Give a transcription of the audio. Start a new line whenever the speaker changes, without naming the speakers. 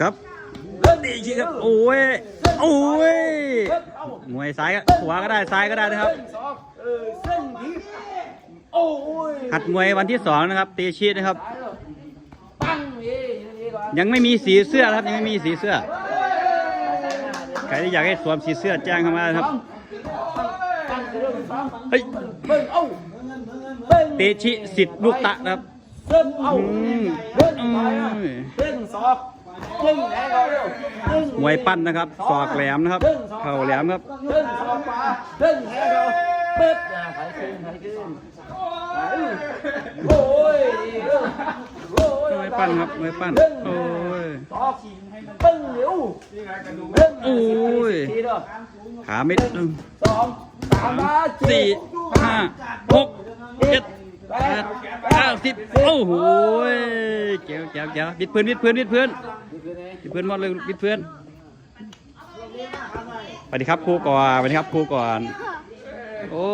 ครับตีชิครับโอ้ยโอ้ยมวยซ้ายก็ขวาก็ได้ซ้ายก็ได้นะครับหัดมวยวันที่สองนะครับตีชีนะครับ
ยัง
ไม่มีสีเสื้อครับยังไม่มีสีเสื้อใครที่อยากให้สวมสีเสื้อแจ้งเข้ามาครับ
เฮ้
ย
เต
ชิสิทธิ์ลูกตะนะครับ
อ้า
อืม
เบิ้งไปอะ
อืม
เบิ้งสองเบิ้งแหนก่อนเร็วเบิ้ง
มวยปั้นนะครับศอกแหลมนะครับเข่าแหลมครับ
เบิ้งสองปลาเบิ้งแหนก่อนเบิ้งอะไถขึ้นไถขึ้นโอ้ยโอ้ย
มวยปั้นครับมวยปั้นโอ้ย
สองเบิ้งเร็วเบิ้ง
โอ้ยขาเม็ดหนึ่ง
สองสาม
สี่ห้าหกเจ็ด เก้าสิบโอ้โหเจ๋วเจ๋วเจ๋ววิดพื้นวิดพื้นวิดพื้นวิดพื้นหมดเลยวิดพื้นสวัสดีครับครูก่อนสวัสดีครับครูก่อน โอ้